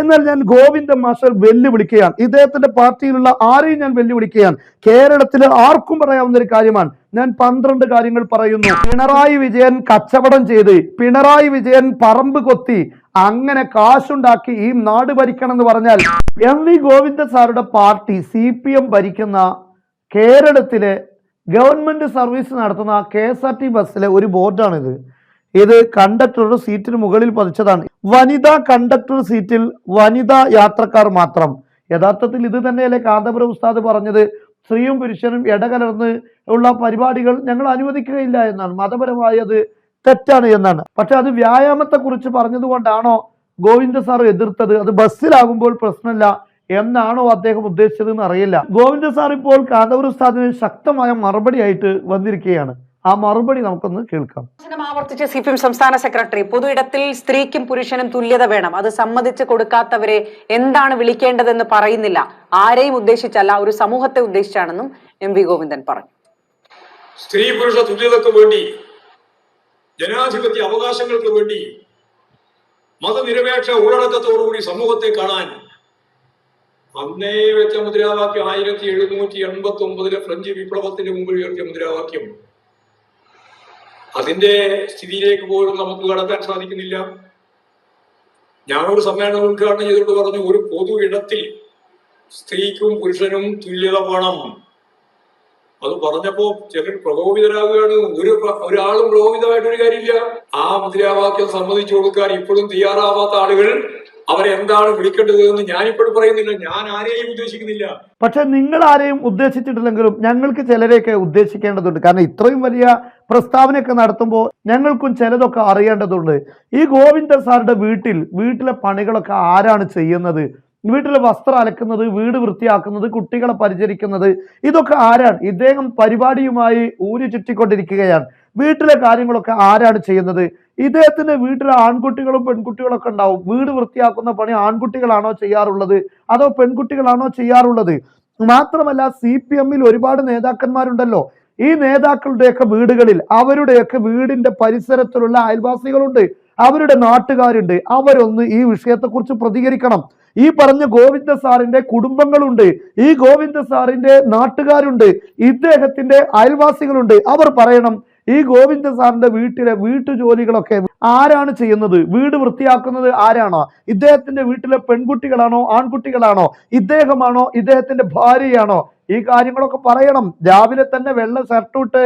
എന്നാൽ ഞാൻ ഗോവിന്ദ മാസ്റ്റർ വെല്ലുവിളിക്കുകയാണ്. ഇദ്ദേഹത്തിന്റെ പാർട്ടിയിലുള്ള ആരെയും ഞാൻ വെല്ലുവിളിക്കുകയാണ്. കേരളത്തിൽ ആർക്കും പറയാവുന്ന ഒരു കാര്യമാണ്. ഞാൻ പന്ത്രണ്ട് കാര്യങ്ങൾ പറയുന്നു. പിണറായി വിജയൻ കച്ചവടം ചെയ്ത് പിണറായി വിജയൻ പറമ്പ് കൊത്തി അങ്ങനെ കാശുണ്ടാക്കി ഈ നാട് ഭരിക്കണം എന്ന് പറഞ്ഞാൽ എം വി ഗോവിന്ദ സാറുടെ പാർട്ടി സി പി എം ഭരിക്കുന്ന കേരളത്തിലെ ഗവൺമെന്റ് സർവീസ് നടത്തുന്ന കെ എസ് ആർ ടി ബസ്സിലെ ഒരു ബോർഡാണിത്. ഇത് കണ്ടക്ടറുടെ സീറ്റിന് മുകളിൽ പതിച്ചതാണ്. വനിതാ കണ്ടക്ടർ സീറ്റിൽ വനിതാ യാത്രക്കാർ മാത്രം. യഥാർത്ഥത്തിൽ ഇത് തന്നെയല്ലേ കാന്തപുരം ഉസ്താദ് പറഞ്ഞത്? സ്ത്രീയും പുരുഷനും ഇടകലർന്ന് ഉള്ള പരിപാടികൾ ഞങ്ങൾ അനുവദിക്കുകയില്ല എന്നാണ്. മതപരമായി അത് തെറ്റാണ് എന്നാണ്. പക്ഷെ അത് വ്യായാമത്തെക്കുറിച്ച് പറഞ്ഞതുകൊണ്ടാണോ ഗോവിന്ദ സാർ എതിർത്തത്? അത് ബസ്സിലാകുമ്പോൾ പ്രശ്നമില്ല എന്നാണോ അദ്ദേഹം ഉദ്ദേശിച്ചത് എന്ന് അറിയില്ല. ഗോവിന്ദ സാർ ഇപ്പോൾ കാന്തപുരം ഉസ്താദിന് ശക്തമായ മറുപടി ആയിട്ട് വന്നിരിക്കുകയാണ്. ആ മറുപടി നമുക്കൊന്ന് കേൾക്കാം. ആവർത്തിച്ച് ആവർത്തിച്ച സി പി എം സംസ്ഥാന സെക്രട്ടറി പൊതു ഇടത്തിൽ സ്ത്രീക്കും പുരുഷനും തുല്യത വേണം. അത് സമ്മതിച്ച് കൊടുക്കാത്തവരെ എന്താണ് വിളിക്കേണ്ടതെന്ന് പറയുന്നില്ല. ആരെയും ഉദ്ദേശിച്ചല്ല ഒരു സമൂഹത്തെ ഉദ്ദേശിച്ചാണെന്നും എം വി ഗോവിന്ദൻ പറഞ്ഞു. സ്ത്രീ പുരുഷ തുല്യതക്ക് വേണ്ടി ജനാധിപത്യ അവകാശങ്ങൾക്ക് വേണ്ടി മതനിരപേക്ഷ ഉള്ളടക്കത്തോടുകൂടി സമൂഹത്തെ കാണാൻ അന്നേ വെച്ച മുദ്രാവാക്യം ആയിരത്തി എഴുന്നൂറ്റി എൺപത്തി ഒമ്പതിലെ ഫ്രഞ്ച് വിപ്ലവത്തിന് മുമ്പിൽ ഉയർത്തിയ മുദ്രാവാക്യം. അതിന്റെ സ്ഥിതിയിലേക്ക് പോലും നമുക്ക് കടക്കാൻ സാധിക്കുന്നില്ല. ഞാനൊരു സമ്മേളനം ഉദ്ഘാടനം ചെയ്തുകൊണ്ട് പറഞ്ഞു ഒരു പൊതു ഇടത്തിൽ സ്ത്രീക്കും പുരുഷനും തുല്യത വേണം. അത് പറഞ്ഞപ്പോ ചിലർ പ്രകോപിതരാകുകയാണ്. ഒരു ഒരാളും പ്രകോപിതമായിട്ടൊരു കാര്യമില്ല. ആ മുദ്രാവാക്യം സമ്മതിച്ചു കൊടുക്കാൻ ഇപ്പോഴും തയ്യാറാവാത്ത ആളുകൾ അവരെന്താണ് വിളിക്കേണ്ടത് എന്ന് ഞാനിപ്പോഴും പറയുന്നില്ല. ഞാൻ ആരെയും ഉദ്ദേശിക്കുന്നില്ല. പക്ഷെ നിങ്ങൾ ആരെയും ഉദ്ദേശിച്ചിട്ടില്ലെങ്കിലും ഞങ്ങൾക്ക് ചിലരെയൊക്കെ ഉദ്ദേശിക്കേണ്ടതുണ്ട്. കാരണം ഇത്രയും വലിയ പ്രസ്താവനയൊക്കെ നടത്തുമ്പോൾ ഞങ്ങൾക്കും ചിലതൊക്കെ അറിയേണ്ടതുണ്ട്. ഈ ഗോവിന്ദൻ സാറിന്റെ വീട്ടിൽ വീട്ടിലെ പണികളൊക്കെ ആരാണ് ചെയ്യുന്നത്? വീട്ടിലെ വസ്ത്രം അലക്കുന്നത് വീട് വൃത്തിയാക്കുന്നത് കുട്ടികളെ പരിചരിക്കുന്നത് ഇതൊക്കെ ആരാണ്? ഇദ്ദേഹം പരിപാടിയുമായി ഊരി ചുറ്റിക്കൊണ്ടിരിക്കുകയാണ്. വീട്ടിലെ കാര്യങ്ങളൊക്കെ ആരാണ് ചെയ്യുന്നത്? ഇദ്ദേഹത്തിന്റെ വീട്ടിൽ ആൺകുട്ടികളും പെൺകുട്ടികളും ഒക്കെ ഉണ്ടാവും. വീട് വൃത്തിയാക്കുന്ന പണി ആൺകുട്ടികളാണോ ചെയ്യാറുള്ളത്? അതോ പെൺകുട്ടികളാണോ ചെയ്യാറുള്ളത്? മാത്രമല്ല സി പി എമ്മിൽ ഒരുപാട് നേതാക്കന്മാരുണ്ടല്ലോ. ഈ നേതാക്കളുടെയൊക്കെ വീടുകളിൽ അവരുടെയൊക്കെ വീടിന്റെ പരിസരത്തിലുള്ള അയൽവാസികളുണ്ട്. അവരുടെ നാട്ടുകാരുണ്ട്. അവരൊന്ന് ഈ വിഷയത്തെക്കുറിച്ച് പ്രതികരിക്കണം. ഈ പറഞ്ഞ ഗോവിന്ദ സാറിന്റെ കുടുംബങ്ങളുണ്ട്. ഈ ഗോവിന്ദ സാറിന്റെ നാട്ടുകാരുണ്ട്. ഇദ്ദേഹത്തിന്റെ അയൽവാസികളുണ്ട്. അവർ പറയണം ഈ ഗോവിന്ദ സാറിന്റെ വീട്ടിലെ വീട്ടുജോലികളൊക്കെ ആരാണ് ചെയ്യുന്നത്? വീട് വൃത്തിയാക്കുന്നത് ആരാണോ? ഇദ്ദേഹത്തിന്റെ വീട്ടിലെ പെൺകുട്ടികളാണോ ആൺകുട്ടികളാണോ? ഇദ്ദേഹമാണോ ഇദ്ദേഹത്തിന്റെ ഭാര്യയാണോ? ഈ കാര്യങ്ങളൊക്കെ പറയണം. രാവിലെ തന്നെ വെള്ള ഷർട്ടിട്ട്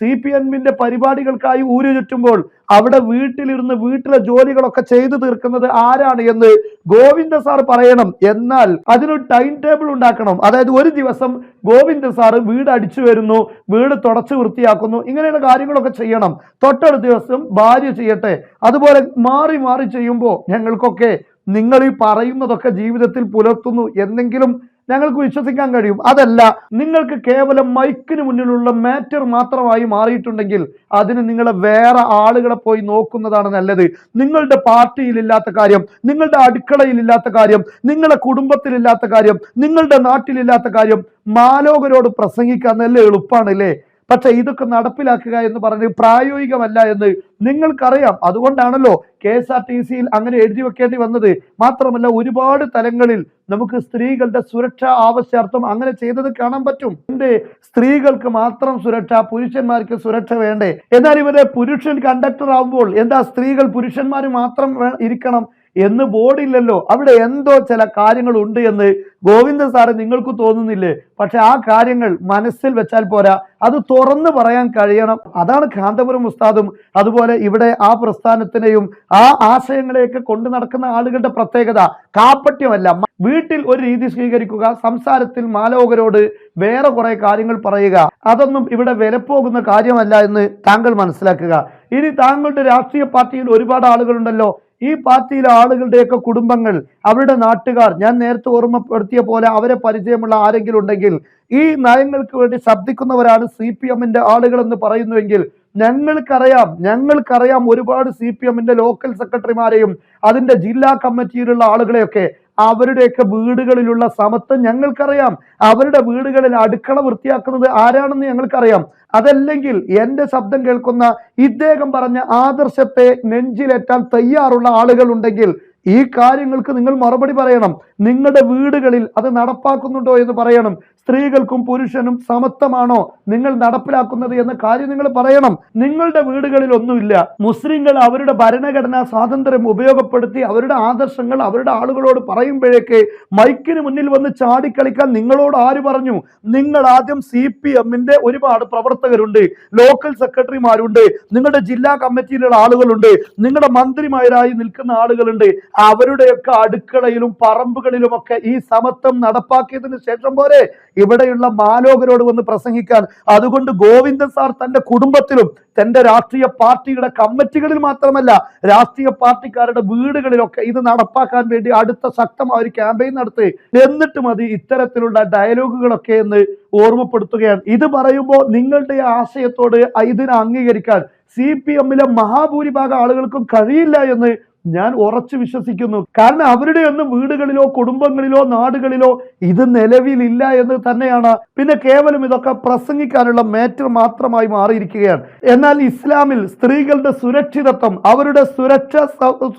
സി പി എമ്മിന്റെ പരിപാടികൾക്കായി ഊരു ചുറ്റുമ്പോൾ അവിടെ വീട്ടിലിരുന്ന് വീട്ടിലെ ജോലികളൊക്കെ ചെയ്തു തീർക്കുന്നത് ആരാണ് എന്ന് ഗോവിന്ദ സാർ പറയണം. എന്നാൽ അതിനൊരു ടൈം ടേബിൾ ഉണ്ടാക്കണം. അതായത് ഒരു ദിവസം ഗോവിന്ദ സാർ വീട് അടിച്ചു വരുന്നു വീട് തുടച്ച് വൃത്തിയാക്കുന്നു ഇങ്ങനെയുള്ള കാര്യങ്ങളൊക്കെ ചെയ്യണം. തൊട്ടടുത്ത ദിവസം ഭാര്യ ചെയ്യട്ടെ. അതുപോലെ മാറി മാറി ചെയ്യുമ്പോൾ ഞങ്ങൾക്കൊക്കെ നിങ്ങൾ ഈ പറയുന്നതൊക്കെ ജീവിതത്തിൽ പുലർത്തുന്നു. എന്നെങ്കിലും ഞങ്ങൾക്ക് വിശ്വസിക്കാൻ കഴിയും. അതല്ല നിങ്ങൾക്ക് കേവലം മൈക്കിന് മുന്നിലുള്ള മാറ്റർ മാത്രമായി മാറിയിട്ടുണ്ടെങ്കിൽ അതിന് നിങ്ങളെ വേറെ ആളുകളെ പോയി നോക്കുന്നതാണ് നല്ലത്. നിങ്ങളുടെ പാർട്ടിയിലില്ലാത്ത കാര്യം നിങ്ങളുടെ അടുക്കളയിലില്ലാത്ത കാര്യം നിങ്ങളുടെ കുടുംബത്തിലില്ലാത്ത കാര്യം നിങ്ങളുടെ നാട്ടിലില്ലാത്ത കാര്യം മാലോകരോട് പ്രസംഗിക്കാൻ നല്ല എളുപ്പമാണ് അല്ലേ? പക്ഷെ ഇതൊക്കെ നടപ്പിലാക്കുക എന്ന് പറഞ്ഞ് പ്രായോഗികമല്ല എന്ന് നിങ്ങൾക്കറിയാം. അതുകൊണ്ടാണല്ലോ കെ എസ് ആർ ടി സിയിൽ അങ്ങനെ എഴുതി വെക്കേണ്ടി വന്നത്. മാത്രമല്ല ഒരുപാട് തലങ്ങളിൽ നമുക്ക് സ്ത്രീകളുടെ സുരക്ഷ ആവശ്യാർത്ഥം അങ്ങനെ ചെയ്തത് കാണാൻ പറ്റും. എന്റെ സ്ത്രീകൾക്ക് മാത്രം സുരക്ഷ പുരുഷന്മാർക്ക് സുരക്ഷ വേണ്ടേ? എന്നാൽ ഇവരെ പുരുഷൻ കണ്ടക്ടർ ആവുമ്പോൾ എന്താ സ്ത്രീകൾ പുരുഷന്മാർ മാത്രം ഇരിക്കണം? എന്ന് ബോർഡില്ലല്ലോ അവിടെ എന്തോ ചില കാര്യങ്ങൾ ഉണ്ട് എന്ന് ഗോവിന്ദ സാറ് നിങ്ങൾക്ക് തോന്നുന്നില്ലേ? പക്ഷെ ആ കാര്യങ്ങൾ മനസ്സിൽ വെച്ചാൽ പോരാ. അത് തുറന്നു പറയാൻ കഴിയണം. അതാണ് കാന്തപുരം ഉസ്താദും അതുപോലെ ഇവിടെ ആ പ്രസ്ഥാനത്തിനെയും ആ ആശയങ്ങളെയൊക്കെ കൊണ്ടു നടക്കുന്ന ആളുകളുടെ പ്രത്യേകത. കാപ്പട്യമല്ല വീട്ടിൽ ഒരു രീതി സ്വീകരിക്കുക സംസാരത്തിൽ മാലോകരോട് വേറെ കുറെ കാര്യങ്ങൾ പറയുക. അതൊന്നും ഇവിടെ വിലപ്പോകുന്ന കാര്യമല്ല എന്ന് താങ്കൾ മനസ്സിലാക്കുക. ഇനി താങ്കളുടെ രാഷ്ട്രീയ പാർട്ടിയിൽ ഒരുപാട് ആളുകളുണ്ടല്ലോ. ഈ പാർട്ടിയിലെ ആളുകളുടെയൊക്കെ കുടുംബങ്ങൾ അവരുടെ നാട്ടുകാർ ഞാൻ നേരത്തെ ഓർമ്മപ്പെടുത്തിയ പോലെ അവരെ പരിചയമുള്ള ആരെങ്കിലും ഉണ്ടെങ്കിൽ ഈ നയങ്ങൾക്ക് വേണ്ടി ശബ്ദിക്കുന്നവരാണ് സി പി എമ്മിന്റെ ആളുകൾ എന്ന് പറയുന്നുവെങ്കിൽ ഞങ്ങൾക്കറിയാം ഞങ്ങൾക്കറിയാം ഒരുപാട് സി പി എമ്മിന്റെ ലോക്കൽ സെക്രട്ടറിമാരെയും അതിന്റെ ജില്ലാ കമ്മിറ്റിയിലുള്ള ആളുകളെയൊക്കെ അവരുടെയൊക്കെ വീടുകളിലുള്ള സമത്വം ഞങ്ങൾക്കറിയാം. അവരുടെ വീടുകളിൽ അടുക്കള വൃത്തിയാക്കുന്നത് ആരാണെന്ന് ഞങ്ങൾക്കറിയാം. അതല്ലെങ്കിൽ എന്റെ ശബ്ദം കേൾക്കുന്ന ഇദ്ദേഹം പറഞ്ഞ ആദർശത്തെ നെഞ്ചിലേറ്റാൻ തയ്യാറുള്ള ആളുകൾ ഉണ്ടെങ്കിൽ ഈ കാര്യങ്ങൾക്ക് നിങ്ങൾ മറുപടി പറയണം. നിങ്ങളുടെ വീടുകളിൽ അത് നടപ്പാക്കുന്നുണ്ടോ എന്ന് പറയണം. സ്ത്രീകൾക്കും പുരുഷനും സമത്വമാണോ നിങ്ങൾ നടപ്പിലാക്കുന്നത് എന്ന കാര്യം നിങ്ങൾ പറയണം. നിങ്ങളുടെ വീടുകളിൽ ഒന്നുമില്ല മുസ്ലിങ്ങൾ അവരുടെ ഭരണഘടനാ സ്വാതന്ത്ര്യം ഉപയോഗപ്പെടുത്തി അവരുടെ ആദർശങ്ങൾ അവരുടെ ആളുകളോട് പറയുമ്പോഴേക്ക് മൈക്കിന് മുന്നിൽ വന്ന് ചാടിക്കളിക്കാൻ നിങ്ങളോട് ആര് പറഞ്ഞു? നിങ്ങൾ ആദ്യം സി പി എമ്മിന്റെ ഒരുപാട് പ്രവർത്തകരുണ്ട്. ലോക്കൽ സെക്രട്ടറിമാരുണ്ട്. നിങ്ങളുടെ ജില്ലാ കമ്മിറ്റിയിലുള്ള ആളുകളുണ്ട്. നിങ്ങളുടെ മന്ത്രിമാരായി നിൽക്കുന്ന ആളുകളുണ്ട്. അവരുടെയൊക്കെ അടുക്കളയിലും പറമ്പുകളിലും ഒക്കെ ഈ സമത്വം നടപ്പാക്കിയതിന് ശേഷം പോരെ. ഇവിടെയുള്ള മാലോകരോട് വന്ന് പ്രസംഗിക്കാൻ. അതുകൊണ്ട് ഗോവിന്ദൻ സാർ തന്റെ കുടുംബത്തിലും തന്റെ രാഷ്ട്രീയ പാർട്ടിയുടെ കമ്മിറ്റികളിൽ മാത്രമല്ല രാഷ്ട്രീയ പാർട്ടിക്കാരുടെ വീടുകളിലൊക്കെ ഇത് നടപ്പാക്കാൻ വേണ്ടി അടുത്ത ശക്തമായ ഒരു ക്യാമ്പയിൻ നടത്തി. എന്നിട്ട് മതി ഇത്തരത്തിലുള്ള ഡയലോഗുകളൊക്കെ എന്ന് ഓർമ്മപ്പെടുത്തുകയാണ്. ഇത് പറയുമ്പോൾ നിങ്ങളുടെ ആശയത്തോട് ഇതിനെ അംഗീകരിക്കാൻ സി പി എമ്മിലെ മഹാഭൂരിഭാഗം ആളുകൾക്കും കഴിയില്ല എന്ന് ഞാൻ ഉറച്ചു വിശ്വസിക്കുന്നു. കാരണം അവരുടെ ഒന്നും വീടുകളിലോ കുടുംബങ്ങളിലോ നാടുകളിലോ ഇത് നിലവിലില്ല എന്ന് തന്നെയാണ്. പിന്നെ കേവലം ഇതൊക്കെ പ്രസംഗിക്കാനുള്ള മേറ്റർ മാത്രമായി മാറിയിരിക്കുകയാണ്. എന്നാൽ ഇസ്ലാമിൽ സ്ത്രീകളുടെ സുരക്ഷിതത്വം അവരുടെ സുരക്ഷ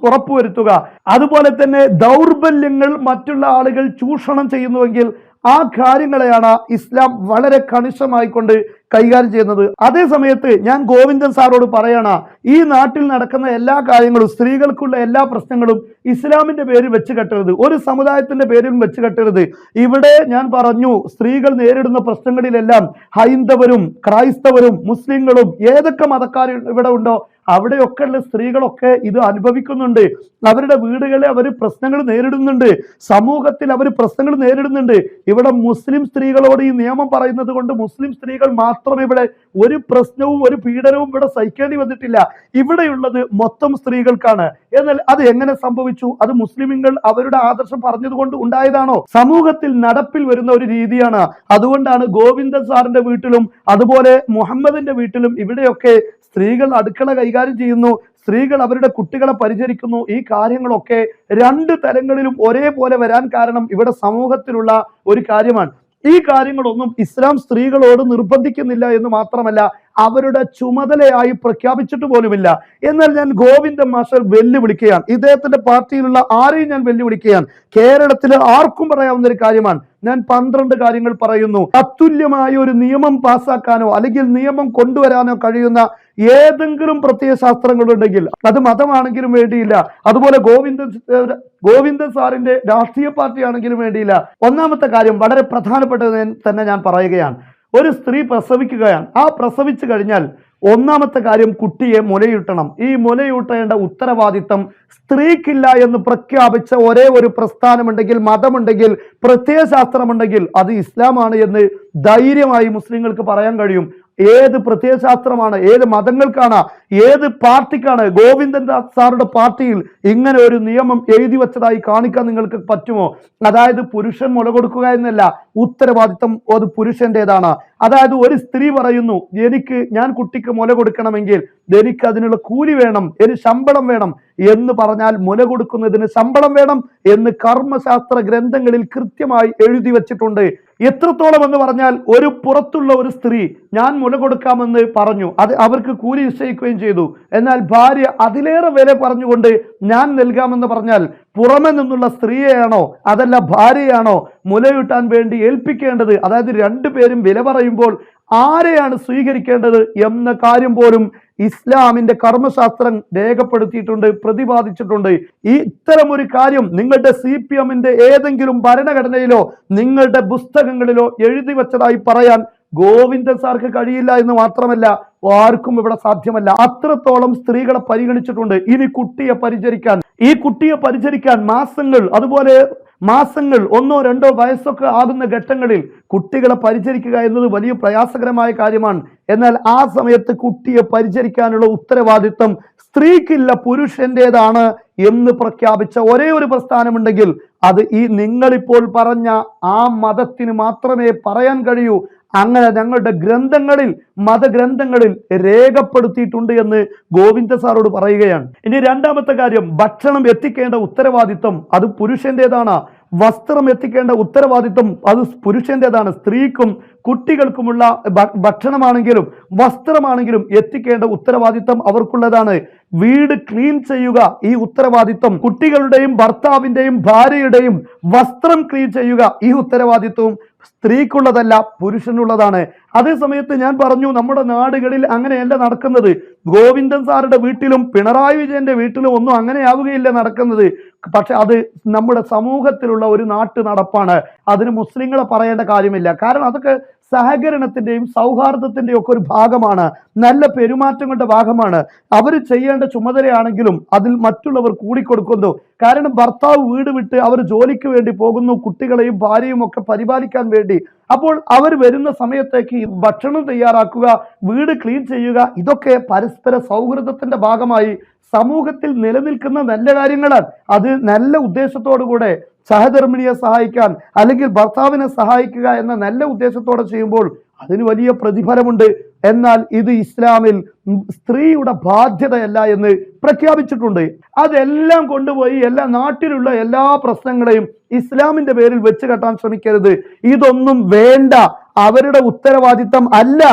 ഉറപ്പുവരുത്തുക അതുപോലെ തന്നെ ദൗർബല്യങ്ങൾ മറ്റുള്ള ആളുകൾ ചൂഷണം ചെയ്യുന്നുവെങ്കിൽ ആ കാര്യങ്ങളെയാണ് ഇസ്ലാം വളരെ കണിശമായി കൊണ്ട് കൈകാര്യം ചെയ്യുന്നത്. അതേ സമയത്ത് ഞാൻ ഗോവിന്ദൻ സാറോട് പറയണ ഈ നാട്ടിൽ നടക്കുന്ന എല്ലാ കാര്യങ്ങളും സ്ത്രീകൾക്കുള്ള എല്ലാ പ്രശ്നങ്ങളും ഇസ്ലാമിന്റെ പേരിൽ വെച്ച് കെട്ടരുത്. ഒരു സമുദായത്തിന്റെ പേരിലും വെച്ച് കെട്ടരുത്. ഇവിടെ ഞാൻ പറഞ്ഞു സ്ത്രീകൾ നേരിടുന്ന പ്രശ്നങ്ങളിലെല്ലാം ഹൈന്ദവരും ക്രൈസ്തവരും മുസ്ലിങ്ങളും ഏതൊക്കെ മതക്കാർ ഇവിടെ ഉണ്ടോ അവിടെയൊക്കെ ഉള്ള സ്ത്രീകളൊക്കെ ഇത് അനുഭവിക്കുന്നുണ്ട്. അവരുടെ വീടുകളിൽ അവർ പ്രശ്നങ്ങൾ നേരിടുന്നുണ്ട്. സമൂഹത്തിൽ അവർ പ്രശ്നങ്ങൾ നേരിടുന്നുണ്ട്. ഇവിടെ മുസ്ലിം സ്ത്രീകളോട് ഈ നിയമം പറയുന്നത് കൊണ്ട് മുസ്ലിം സ്ത്രീകൾ മാത്രം ഇവിടെ ഒരു പ്രശ്നവും ഒരു പീഡനവും ഇവിടെ സഹിക്കേണ്ടി വന്നിട്ടില്ല. ഇവിടെയുള്ളത് മൊത്തം സ്ത്രീകൾക്കാണ്. എന്നാൽ അത് എങ്ങനെ സംഭവിച്ചു? അത് മുസ്ലിമുകൾ അവരുടെ ആദർശം പറഞ്ഞതുകൊണ്ട് ഉണ്ടായതാണോ? സമൂഹത്തിൽ നടപ്പിൽ വരുന്ന ഒരു രീതിയാണ്. അതുകൊണ്ടാണ് ഗോവിന്ദൻ സാറിന്റെ വീട്ടിലും അതുപോലെ മുഹമ്മദിന്റെ വീട്ടിലും ഇവിടെയൊക്കെ സ്ത്രീകൾ അടുക്കള കൈകാര്യം ചെയ്യുന്നു. സ്ത്രീകൾ അവരുടെ കുട്ടികളെ പരിചരിക്കുന്നു. ഈ കാര്യങ്ങളൊക്കെ രണ്ട് തരങ്ങളിലും ഒരേപോലെ വരാൻ കാരണം ഇവിടെ സമൂഹത്തിലുള്ള ഒരു കാര്യമാണ്. ഈ കാര്യങ്ങളൊന്നും ഇസ്ലാം സ്ത്രീകളോട് നിർബന്ധിക്കുന്നില്ല എന്ന് മാത്രമല്ല അവരുടെ ചുമതലയായി പ്രഖ്യാപിച്ചിട്ട് പോലുമില്ല. എന്നാൽ ഞാൻ ഗോവിന്ദൻ മാസ്റ്റർ വെല്ലുവിളിക്കുകയാണ്. ഇദ്ദേഹത്തിന്റെ പാർട്ടിയിലുള്ള ആരെയും ഞാൻ വെല്ലുവിളിക്കുകയാണ്. കേരളത്തിൽ ആർക്കും പറയാവുന്ന ഒരു കാര്യമാണ്. ഞാൻ പന്ത്രണ്ട് കാര്യങ്ങൾ പറയുന്നു. തത്തുല്യമായ ഒരു നിയമം പാസ്സാക്കാനോ അല്ലെങ്കിൽ നിയമം കൊണ്ടുവരാനോ കഴിയുന്ന ഏതെങ്കിലും പ്രത്യയ ശാസ്ത്രങ്ങളുണ്ടെങ്കിൽ അത് മതമാണെങ്കിലും വേണ്ടിയില്ല. അതുപോലെ ഗോവിന്ദൻ ഏഹ്, ഗോവിന്ദൻ സാറിന്റെ രാഷ്ട്രീയ പാർട്ടി ആണെങ്കിലും വേണ്ടിയില്ല. ഒന്നാമത്തെ കാര്യം വളരെ പ്രധാനപ്പെട്ടത് തന്നെ ഞാൻ പറയുകയാണ്. ഒരു സ്ത്രീ പ്രസവിക്കുകയാണ്. ആ പ്രസവിച്ചു കഴിഞ്ഞാൽ ഒന്നാമത്തെ കാര്യം കുട്ടിയെ മുലയൂട്ടണം. ഈ മുലയൂട്ടേണ്ട ഉത്തരവാദിത്തം സ്ത്രീക്കില്ല എന്ന് പ്രഖ്യാപിച്ച ഒരേ ഒരു പ്രസ്ഥാനമുണ്ടെങ്കിൽ മതമുണ്ടെങ്കിൽ പ്രത്യയശാസ്ത്രമുണ്ടെങ്കിൽ അത് ഇസ്ലാമാണ് എന്ന് ധൈര്യമായി മുസ്ലിങ്ങൾക്ക് പറയാൻ കഴിയും. ഏത് പ്രത്യയശാസ്ത്രമാണ് ഏത് മതങ്ങൾക്കാണ് ഏത് പാർട്ടിക്കാണ് ഗോവിന്ദൻ സാറുടെ പാർട്ടിയിൽ ഇങ്ങനെ ഒരു നിയമം എഴുതി വെച്ചതായി കാണിക്കാൻ നിങ്ങൾക്ക് പറ്റുമോ? അതായത് പുരുഷൻ മുല കൊടുക്കുക എന്നല്ല ഉത്തരവാദിത്തം അത് പുരുഷന്റേതാണ് അതായത് ഒരു സ്ത്രീ പറയുന്നു എനിക്ക് ഞാൻ കുട്ടിക്ക് മുല കൊടുക്കണമെങ്കിൽ എനിക്ക് അതിനുള്ള കൂലി വേണം എനിക്ക് ശമ്പളം വേണം എന്ന് പറഞ്ഞാൽ മുല കൊടുക്കുന്നതിന് ശമ്പളം വേണം എന്ന് കർമ്മശാസ്ത്ര ഗ്രന്ഥങ്ങളിൽ കൃത്യമായി എഴുതി വച്ചിട്ടുണ്ട്. എത്രത്തോളം എന്ന് പറഞ്ഞാൽ ഒരു പുറത്തുള്ള ഒരു സ്ത്രീ ഞാൻ മുല കൊടുക്കാമെന്ന് പറഞ്ഞു അത് അവർക്ക് കൂലി നിശ്ചയിക്കുകയും ചെയ്തു. എന്നാൽ ഭാര്യ അതിലേറെ വില പറഞ്ഞുകൊണ്ട് ഞാൻ നൽകാമെന്ന് പറഞ്ഞാൽ പുറമെ നിന്നുള്ള സ്ത്രീയെയാണോ അതല്ല ഭാര്യയാണോ മുലയൂട്ടാൻ വേണ്ടി ഏൽപ്പിക്കേണ്ടത്? അതായത് രണ്ടുപേരും വില പറയുമ്പോൾ ആരെയാണ് സ്വീകരിക്കേണ്ടത് എന്ന കാര്യം പോലും ഇസ്ലാമിന്റെ കർമ്മശാസ്ത്രം രേഖപ്പെടുത്തിയിട്ടുണ്ട് പ്രതിപാദിച്ചിട്ടുണ്ട്. ഈ ഇത്തരം ഒരു കാര്യം നിങ്ങളുടെ സി പി എമ്മിന്റെ ഏതെങ്കിലും ഭരണഘടനയിലോ നിങ്ങളുടെ പുസ്തകങ്ങളിലോ എഴുതി വെച്ചതായി പറയാൻ ഗോവിന്ദൻ സാർക്ക് കഴിയില്ല എന്ന് മാത്രമല്ല ആർക്കും ഇവിടെ സാധ്യമല്ല. അത്രത്തോളം സ്ത്രീകളെ പരിഗണിച്ചിട്ടുണ്ട്. ഇനി കുട്ടിയെ പരിചരിക്കാൻ. ഈ കുട്ടിയെ പരിചരിക്കാൻ മാസങ്ങൾ അതുപോലെ മാസങ്ങൾ ഒന്നോ രണ്ടോ വയസ്സൊക്കെ ആകുന്ന ഘട്ടങ്ങളിൽ കുട്ടികളെ പരിചരിക്കുക എന്നത് വലിയ പ്രയാസകരമായ കാര്യമാണ്. എന്നാൽ ആ സമയത്ത് കുട്ടിയെ പരിചരിക്കാനുള്ള ഉത്തരവാദിത്വം സ്ത്രീക്കില്ല പുരുഷന്റേതാണ് എന്ന് പ്രഖ്യാപിച്ച ഒരേ ഒരു പ്രസ്ഥാനമുണ്ടെങ്കിൽ അത് ഈ നിങ്ങളിപ്പോൾ പറഞ്ഞ ആ മതത്തിന് മാത്രമേ പറയാൻ കഴിയൂ. അങ്ങനെ ഞങ്ങളുടെ ഗ്രന്ഥങ്ങളിൽ മതഗ്രന്ഥങ്ങളിൽ രേഖപ്പെടുത്തിയിട്ടുണ്ട് എന്ന് ഗോവിന്ദ സാറോട് പറയുകയാണ്. ഇനി രണ്ടാമത്തെ കാര്യം ഭക്ഷണം എത്തിക്കേണ്ട ഉത്തരവാദിത്വം അത് പുരുഷന്റേതാണ്. വസ്ത്രം എത്തിക്കേണ്ട ഉത്തരവാദിത്വം അത് പുരുഷന്റെതാണ് സ്ത്രീക്കും കുട്ടികൾക്കുമുള്ള ഭക്ഷണമാണെങ്കിലും വസ്ത്രമാണെങ്കിലും എത്തിക്കേണ്ട ഉത്തരവാദിത്വം അവർക്കുള്ളതാണ്. വീട് ക്ലീൻ ചെയ്യുക ഈ ഉത്തരവാദിത്വം. കുട്ടികളുടെയും ഭർത്താവിന്റെയും ഭാര്യയുടെയും വസ്ത്രം ക്ലീൻ ചെയ്യുക ഈ ഉത്തരവാദിത്വവും സ്ത്രീക്കുള്ളതല്ല പുരുഷനുള്ളതാണ്. അതേ സമയത്ത് ഞാൻ പറഞ്ഞു നമ്മുടെ നാടുകളിൽ അങ്ങനെയല്ല നടക്കുന്നത്. ഗോവിന്ദൻ സാറുടെ വീട്ടിലും പിണറായി വിജയന്റെ വീട്ടിലും ഒന്നും അങ്ങനെയാവുകയില്ല നടക്കുന്നത്. പക്ഷെ അത് നമ്മുടെ സമൂഹത്തിലുള്ള ഒരു നാട്ടു നടപ്പാണ്. അതിന് മുസ്ലിങ്ങളെ പറയേണ്ട കാര്യമില്ല. കാരണം അതൊക്കെ സഹകരണത്തിന്റെയും സൗഹാർദ്ദത്തിന്റെയും ഒക്കെ ഒരു ഭാഗമാണ്. നല്ല പെരുമാറ്റങ്ങളുടെ ഭാഗമാണ്. അവർ ചെയ്യേണ്ട ചുമതലയാണെങ്കിലും അതിൽ മറ്റുള്ളവർ കൂടിക്കൊടുക്കുന്നു. കാരണം ഭർത്താവ് വീട് വിട്ട് അവർ ജോലിക്ക് വേണ്ടി പോകുന്നു. കുട്ടികളെയും ഭാര്യയും ഒക്കെ പരിപാലിക്കാൻ വേണ്ടി അപ്പോൾ അവർ വരുന്ന സമയത്തേക്ക് ഭക്ഷണം തയ്യാറാക്കുക വീട് ക്ലീൻ ചെയ്യുക ഇതൊക്കെ പരസ്പര സൗഹൃദത്തിന്റെ ഭാഗമായി സമൂഹത്തിൽ നിലനിൽക്കുന്ന നല്ല കാര്യങ്ങളാണ് അത് നല്ല ഉദ്ദേശത്തോടുകൂടെ സഹധർമ്മിണിയെ സഹായിക്കാൻ അല്ലെങ്കിൽ ഭർത്താവിനെ സഹായിക്കുക എന്ന നല്ല ഉദ്ദേശത്തോടെ ചെയ്യുമ്പോൾ അതിന് വലിയ പ്രതിഫലമുണ്ട്. എന്നാൽ ഇത് ഇസ്ലാമിൽ സ്ത്രീയുടെ ബാധ്യതയല്ല എന്ന് പ്രഖ്യാപിച്ചിട്ടുണ്ട്. അതെല്ലാം കൊണ്ടുപോയി എല്ലാ നാട്ടിലുള്ള എല്ലാ പ്രശ്നങ്ങളെയും ഇസ്ലാമിന്റെ പേരിൽ വെച്ച് കെട്ടാൻ ശ്രമിക്കരുത്. ഇതൊന്നും വേണ്ട. അവരുടെ ഉത്തരവാദിത്തം അല്ല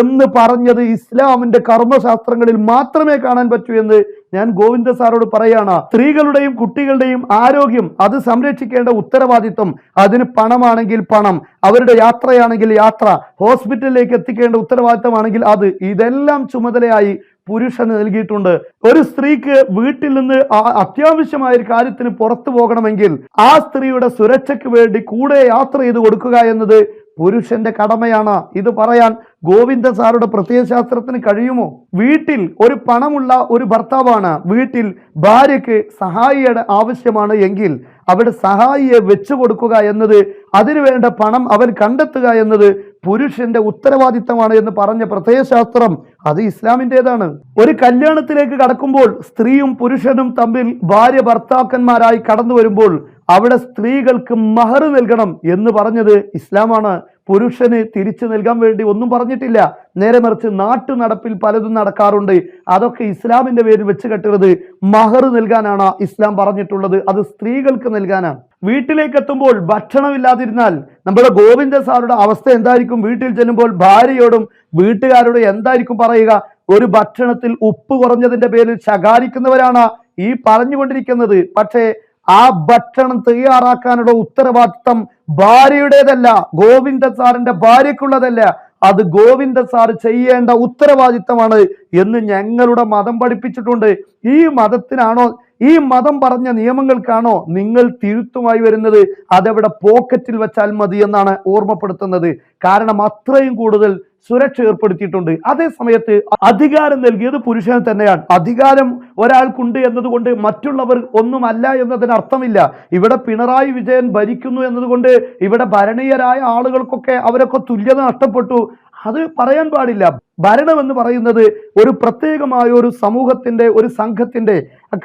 എന്ന് പറഞ്ഞത് ഇസ്ലാമിന്റെ കർമ്മശാസ്ത്രങ്ങളിൽ മാത്രമേ കാണാൻ പറ്റൂ എന്ന് ഞാൻ ഗോവിന്ദ സാറോട് പറയാണ് സ്ത്രീകളുടെയും കുട്ടികളുടെയും ആരോഗ്യം അത് സംരക്ഷിക്കേണ്ട ഉത്തരവാദിത്വം. അതിന് പണമാണെങ്കിൽ പണം അവരുടെ യാത്രയാണെങ്കിൽ യാത്ര ഹോസ്പിറ്റലിലേക്ക് എത്തിക്കേണ്ട ഉത്തരവാദിത്തമാണെങ്കിൽ അത്. ഇതെല്ലാം ചുമതലയായി പുരുഷന് നൽകിയിട്ടുണ്ട്. ഒരു സ്ത്രീക്ക് വീട്ടിൽ നിന്ന് അത്യാവശ്യമായ ഒരു കാര്യത്തിന് പുറത്തു പോകണമെങ്കിൽ ആ സ്ത്രീയുടെ സുരക്ഷയ്ക്ക് വേണ്ടി കൂടെ യാത്ര ചെയ്ത് കൊടുക്കുക എന്നത് പുരുഷന്റെ കടമയാണ്. ഇത് പറയാൻ ഗോവിന്ദ സാറുടെ പ്രത്യയശാസ്ത്രത്തിന് കഴിയുമോ? വീട്ടിൽ ഒരു പണമുള്ള ഒരു ഭർത്താവാണ്. വീട്ടിൽ ഭാര്യയ്ക്ക് സഹായിയുടെ ആവശ്യമാണ് എങ്കിൽ അവിടെ സഹായിയെ വെച്ചു കൊടുക്കുക എന്നത് അതിനുവേണ്ട പണം അവൻ കണ്ടെത്തുക എന്നത് പുരുഷന്റെ ഉത്തരവാദിത്തമാണ് എന്ന് പറഞ്ഞ പ്രത്യയശാസ്ത്രം അത് ഇസ്ലാമിന്റെതാണ്. ഒരു കല്യാണത്തിലേക്ക് കടക്കുമ്പോൾ സ്ത്രീയും പുരുഷനും തമ്മിൽ ഭാര്യ ഭർത്താക്കന്മാരായി കടന്നു വരുമ്പോൾ അവിടെ സ്ത്രീകൾക്ക് മഹർ നൽകണം എന്ന് പറഞ്ഞത് ഇസ്ലാമാണ്. പുരുഷന് തിരിച്ചു നൽകാൻ വേണ്ടി ഒന്നും പറഞ്ഞിട്ടില്ല. നേരെ മറിച്ച് നാട്ടു നടപ്പിൽ പലതും നടക്കാറുണ്ട്. അതൊക്കെ ഇസ്ലാമിന്റെ പേരിൽ വെച്ച് കെട്ടുന്നത് മഹർ നൽകാനാണ് ഇസ്ലാം പറഞ്ഞിട്ടുള്ളത്. അത് സ്ത്രീകൾക്ക് നൽകാനാണ്. വീട്ടിലേക്ക് എത്തുമ്പോൾ ഭക്ഷണമില്ലാതിരുന്നാൽ നമ്മുടെ ഗോവിന്ദ സാറുടെ അവസ്ഥ എന്തായിരിക്കും? വീട്ടിൽ ചെല്ലുമ്പോൾ ഭാര്യയോടും വീട്ടുകാരോടും എന്തായിരിക്കും പറയുക? ഒരു ഭക്ഷണത്തിൽ ഉപ്പ് കുറഞ്ഞതിന്റെ പേരിൽ ശകാരിക്കുന്നവരാണ് ഈ പറഞ്ഞുകൊണ്ടിരിക്കുന്നത്. പക്ഷേ ആ ഭക്ഷണം തയ്യാറാക്കാനുള്ള ഉത്തരവാദിത്തം ഭാര്യയുടേതല്ല ഗോവിന്ദ സാറിന്റെ ഭാര്യക്കുള്ളതല്ല അത് ഗോവിന്ദ സാർ ചെയ്യേണ്ട ഉത്തരവാദിത്തമാണ് എന്ന് ഞങ്ങളുടെ മതം പഠിപ്പിച്ചിട്ടുണ്ട്. ഈ മതത്തിനാണോ ഈ മതം പറഞ്ഞ നിയമങ്ങൾക്കാണോ നിങ്ങൾ തിരുത്തുമായി വരുന്നത്? അതെവിടെ പോക്കറ്റിൽ വെച്ചാൽ മതി എന്നാണ് ഓർമ്മപ്പെടുത്തുന്നത്. കാരണം അത്രയും കൂടുതൽ സുരക്ഷ ഏർപ്പെടുത്തിയിട്ടുണ്ട്. അതേ സമയത്ത് അധികാരം നൽകിയത് പുരുഷന് തന്നെയാണ്. അധികാരം ഒരാൾക്കുണ്ട് എന്നതുകൊണ്ട് മറ്റുള്ളവർ ഒന്നുമല്ല എന്നതിന് അർത്ഥമില്ല. ഇവിടെ പിണറായി വിജയൻ ഭരിക്കുന്നു എന്നതുകൊണ്ട് ഇവിടെ ഭരണീയരായ ആളുകൾക്കൊക്കെ അവരൊക്കെ തുല്യത നഷ്ടപ്പെട്ടു. അത് പറയാൻ പാടില്ല. ഭരണം എന്ന് പറയുന്നത് ഒരു പ്രത്യേകമായ ഒരു സമൂഹത്തിന്റെ ഒരു സംഘത്തിന്റെ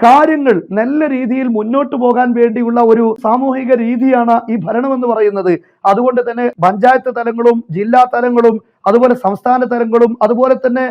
കാര്യങ്ങൾ നല്ല രീതിയിൽ മുന്നോട്ട് പോകാൻ വേണ്ടിയുള്ള ഒരു സാമൂഹിക രീതിയാണ് ഈ ഭരണം എന്ന് പറയുന്നത്. അതുകൊണ്ട് തന്നെ പഞ്ചായത്ത് തലങ്ങളും ജില്ലാ തലങ്ങളും അതുപോലെ സംസ്ഥാന തലങ്ങളും അതുപോലെ തന്നെ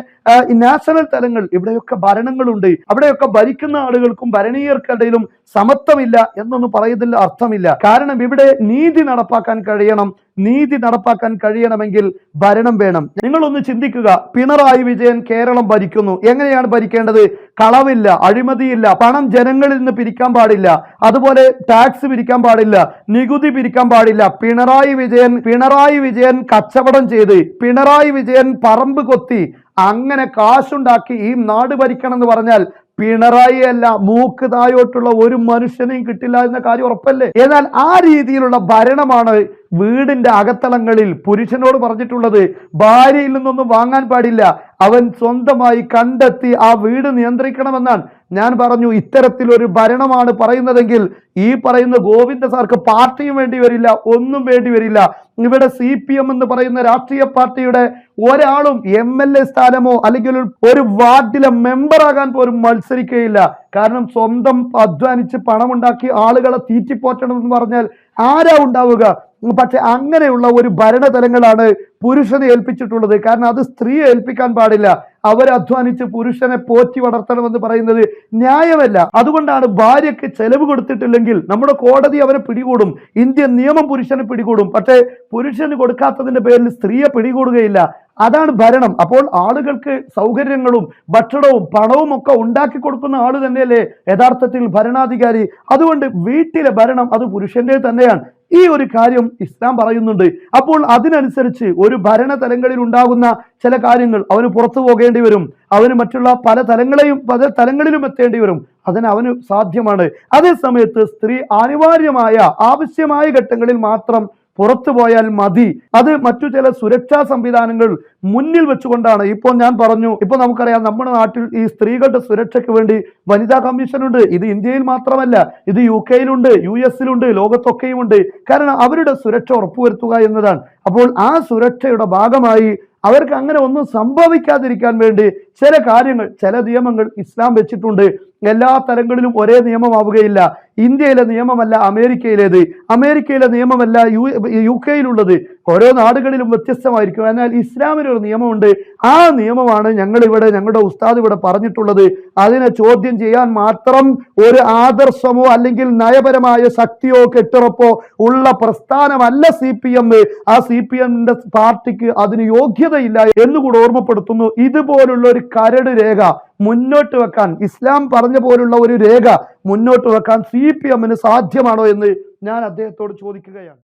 നാഷണൽ തലങ്ങൾ ഇവിടെയൊക്കെ ഭരണങ്ങളുണ്ട്. അവിടെയൊക്കെ ഭരിക്കുന്ന ആളുകൾക്കും ഭരണീയർക്കിടയിലും സമത്വമില്ല എന്നൊന്നും പറയുന്നതിൽ അർത്ഥമില്ല. കാരണം ഇവിടെ നീതി നടപ്പാക്കാൻ കഴിയണം. നീതി നടപ്പാക്കാൻ കഴിയണമെങ്കിൽ ഭരണം വേണം. നിങ്ങളൊന്ന് ചിന്തിക്കുക. പിണറായി വിജയൻ കേരളം ഭരിക്കുന്നു. എങ്ങനെയാണ് ഭരിക്കേണ്ടത്? കളവില്ല അഴിമതിയില്ല പണം ജനങ്ങളിൽ നിന്ന് പിരിക്കാൻ പാടില്ല അതുപോലെ ടാക്സ് പിരിക്കാൻ പാടില്ല നികുതി പിരിക്കാൻ പാടില്ല. പിണറായി വിജയൻ പിണറായി വിജയൻ കച്ചവടം ചെയ്ത് പിണറായി വിജയൻ പറമ്പ് കൊത്തി അങ്ങനെ കാശുണ്ടാക്കി ഈ നാട് ഭരിക്കണം എന്ന് പറഞ്ഞാൽ പിണറായി അല്ല മൂക്ക് തായോട്ടുള്ള ഒരു മനുഷ്യനെയും കിട്ടില്ല എന്ന കാര്യം ഉറപ്പല്ലേ? എന്നാൽ ആ രീതിയിലുള്ള ഭരണമാണ് വീടിന്റെ അകത്തളങ്ങളിൽ പുരുഷനോട് പറഞ്ഞിട്ടുള്ളത്. ഭാര്യയിൽ നിന്നൊന്നും വാങ്ങാൻ പാടില്ല. അവൻ സ്വന്തമായി കണ്ടെത്തി ആ വീട് നിയന്ത്രിക്കണമെന്നാണ്. ഞാൻ പറഞ്ഞു ഇത്തരത്തിലൊരു ഭരണമാണ് പറയുന്നതെങ്കിൽ ഈ പറയുന്ന ഗോവിന്ദ സാർക്ക് പാർട്ടിയും വേണ്ടി വരില്ല ഒന്നും വേണ്ടി വരില്ല. ഇവിടെ സി പി എം എന്ന് പറയുന്ന രാഷ്ട്രീയ പാർട്ടിയുടെ ഒരാളും എം എൽ എ സ്ഥാനമോ അല്ലെങ്കിൽ ഒരു- വാർഡിലെ മെമ്പറാകാൻ പോലും മത്സരിക്കുകയില്ല. കാരണം സ്വന്തം അധ്വാനിച്ച് പണമുണ്ടാക്കി ആളുകളെ തീറ്റിപ്പോറ്റണം എന്ന് പറഞ്ഞാൽ ആരാ ഉണ്ടാവുക? പക്ഷെ അങ്ങനെയുള്ള ഒരു ഭരണതലങ്ങളാണ് പുരുഷനെ ഏൽപ്പിച്ചിട്ടുള്ളത്. കാരണം അത് സ്ത്രീയെ ഏൽപ്പിക്കാൻ പാടില്ല. അവരധ്വാനിച്ച് പുരുഷനെ പോറ്റി വളർത്തണമെന്ന് പറയുന്നത് ന്യായമല്ല. അതുകൊണ്ടാണ് ഭാര്യയ്ക്ക് ചെലവ് കൊടുത്തിട്ടില്ലെങ്കിൽ നമ്മുടെ കോടതി അവനെ പിടികൂടും. ഇന്ത്യൻ നിയമം പുരുഷനെ പിടികൂടും. പക്ഷേ പുരുഷന് കൊടുക്കാത്തതിന്റെ പേരിൽ സ്ത്രീയെ പിടികൂടുകയില്ല. അതാണ് ഭരണം. അപ്പോൾ ആളുകൾക്ക് സൗകര്യങ്ങളും ഭക്ഷണവും പണവും ഒക്കെ ഉണ്ടാക്കി കൊടുക്കുന്ന ആൾ തന്നെയല്ലേ യഥാർത്ഥത്തിൽ ഭരണാധികാരി. അതുകൊണ്ട് വീട്ടിലെ ഭരണം അത് പുരുഷന്റെ തന്നെയാണ്. ഈ ഒരു കാര്യം ഇസ്ലാം പറയുന്നുണ്ട്. അപ്പോൾ അതിനനുസരിച്ച് ഒരു ഭരണ തലങ്ങളിൽ ഉണ്ടാകുന്ന ചില കാര്യങ്ങൾ അവന് പുറത്തു പോകേണ്ടി വരും. അവന് മറ്റുള്ള പല തലങ്ങളെയും പല തലങ്ങളിലും എത്തേണ്ടി വരും. അതിന് അവന് സാധ്യമാണ്. അതേസമയത്ത് സ്ത്രീ അനിവാര്യമായ ആവശ്യമായ ഘട്ടങ്ങളിൽ മാത്രം പുറത്തു പോയാൽ മതി. അത് മറ്റു ചില സുരക്ഷാ സംവിധാനങ്ങൾ മുന്നിൽ വെച്ചുകൊണ്ടാണ്. ഇപ്പോൾ ഞാൻ പറഞ്ഞു ഇപ്പോൾ നമുക്കറിയാം നമ്മുടെ നാട്ടിൽ ഈ സ്ത്രീകളുടെ സുരക്ഷയ്ക്ക് വേണ്ടി വനിതാ കമ്മീഷൻ ഉണ്ട് ഇത് ഇന്ത്യയിൽ മാത്രമല്ല ഇത് യു കെയിലുണ്ട് യു എസിലുണ്ട് ലോകത്തൊക്കെയും ഉണ്ട് കാരണം അവരുടെ സുരക്ഷ ഉറപ്പുവരുത്തുക എന്നതാണ്. അപ്പോൾ ആ സുരക്ഷയുടെ ഭാഗമായി അവർക്ക് അങ്ങനെ ഒന്നും സംഭവിക്കാതിരിക്കാൻ വേണ്ടി ചില കാര്യങ്ങൾ ചില നിയമങ്ങൾ ഇസ്ലാം വെച്ചിട്ടുണ്ട്. എല്ലാ തലങ്ങളിലും ഒരേ നിയമമാവുകയില്ല. ഇന്ത്യയിലെ നിയമമല്ല അമേരിക്കയിലേത്. അമേരിക്കയിലെ നിയമമല്ല യു യു കെയിലുള്ളത് ഓരോ നാടുകളിലും വ്യത്യസ്തമായിരിക്കും. എന്നാൽ ഇസ്ലാമിനൊരു നിയമമുണ്ട്. ആ നിയമമാണ് ഞങ്ങൾ ഇവിടെ ഞങ്ങളുടെ ഉസ്താദ് ഇവിടെ പറഞ്ഞിട്ടുള്ളത്. അതിനെ ചോദ്യം ചെയ്യാൻ മാത്രം ഒരു ആദർശമോ അല്ലെങ്കിൽ നയപരമായ ശക്തിയോ കെട്ടുറപ്പോ ഉള്ള പ്രസ്ഥാനമല്ല സി പി എം. ആ സി പി എമ്മിന്റെ പാർട്ടിക്ക് അതിന് യോഗ്യതയില്ല എന്നുകൂടെ ഓർമ്മപ്പെടുത്തുന്നു. ഇതുപോലുള്ള ഒരു കരട് രേഖ മുന്നോട്ട് വെക്കാൻ ഇസ്ലാം പറഞ്ഞ പോലുള്ള ഒരു രേഖ മുന്നോട്ട് വെക്കാൻ സി പി എമ്മിന് സാധ്യമാണോ എന്ന് ഞാൻ അദ്ദേഹത്തോട് ചോദിക്കുകയാണ്.